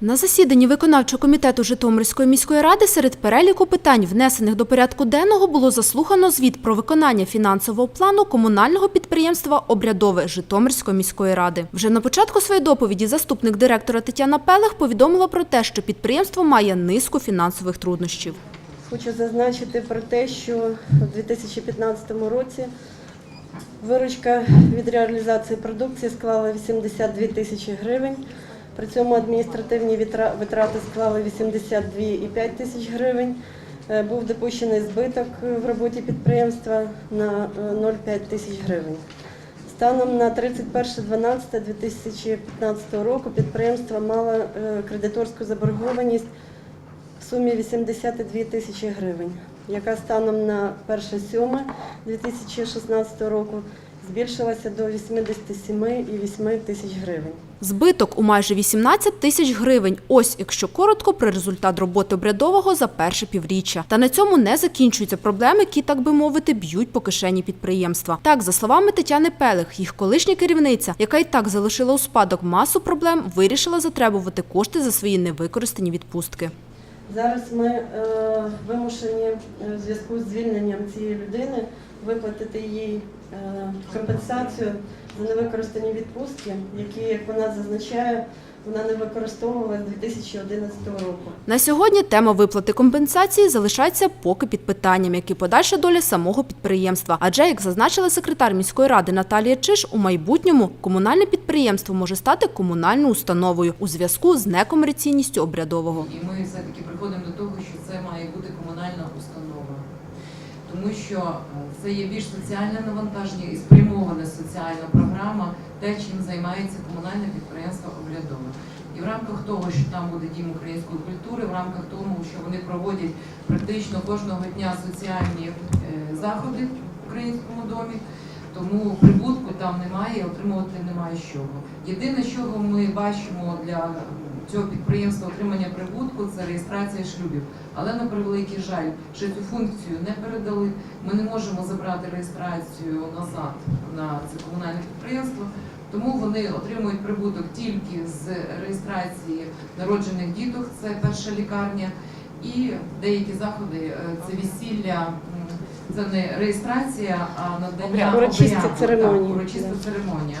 На засіданні виконавчого комітету Житомирської міської ради серед переліку питань, внесених до порядку денного, було заслухано звіт про виконання фінансового плану комунального підприємства Обрядове Житомирської міської ради. Вже на початку своєї доповіді заступник директора Тетяна Пелех повідомила про те, що підприємство має низку фінансових труднощів. Хочу зазначити про те, що у 2015 році виручка від реалізації продукції склала 82 тисячі гривень. При цьому адміністративні витрати склали 82,5 тисяч гривень. Е, Був допущений збиток в роботі підприємства на е, 0,5 тисяч гривень. Станом на 31.12.2015 року підприємство мало е, кредиторську заборгованість в сумі 82 тисячі гривень, яка станом на 1.7.2016 року збільшилася до 87,8 тисяч гривень. Збиток у майже 18 тисяч гривень. Ось, якщо коротко, про результат роботи обрядового за перше півріччя. Та на цьому не закінчуються проблеми, які, так би мовити, б'ють по кишені підприємства. Так, за словами Тетяни Пелех, їх колишня керівниця, яка й так залишила у спадок масу проблем, вирішила затребувати кошти за свої невикористані відпустки. Зараз ми е, вимушені е, в зв'язку з звільненням цієї людини виплатити їй е, компенсацію за невикористані відпустки, які, як вона зазначає, вона не використовувала з 2011 року. На сьогодні тема виплати компенсації залишається поки під питанням, як і подальша доля самого підприємства. Адже, як зазначила секретар міської ради Наталія Чиш, у майбутньому комунальне підприємство може стати комунальною установою у зв'язку з некомерційністю обрядового. І ми все-таки приходимо до того, що це має бути комунальна установа, тому що е, це є більш соціальне навантаження і спрямована соціальна програма, те, чим займається комунальне підприємство Оглядове. І в рамках того, що там буде дім української культури, в рамках того, що вони проводять практично кожного дня соціальні е, заходи в українському домі, тому прибутку там немає, отримувати немає з чого. Єдине, чого ми бачимо для цього підприємства отримання це реєстрація шлюбів. Але на превеликий жаль, ще цю функцію не передали. Ми не можемо забрати реєстрацію назад на це комунальне підприємство. Тому вони отримують прибуток тільки з реєстрації народжених діток, це перша лікарня, і деякі заходи е, це весілля. Це не реєстрація, а надання обряду, урочиста церемонія.